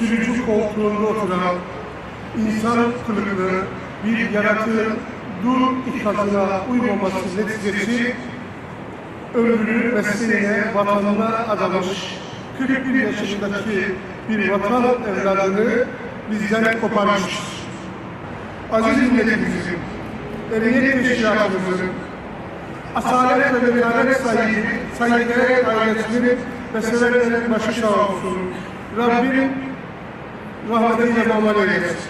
sürücü koltuğunda oturan insan kılıklı bir yaratığın dur ikazına uymaması neticesi ömrünü mesleğine, vatanına adamış 41 yaşındaki bir vatan evladını bizden koparmıştır. Aziz milletimizin, emniyet teşkilatımızın, asalet ve metanet sahibi, saygıdeğer ailesinin ve sevenlerin başı sağ olsun. Rabbim Muhammadin Mehman'a geçsin.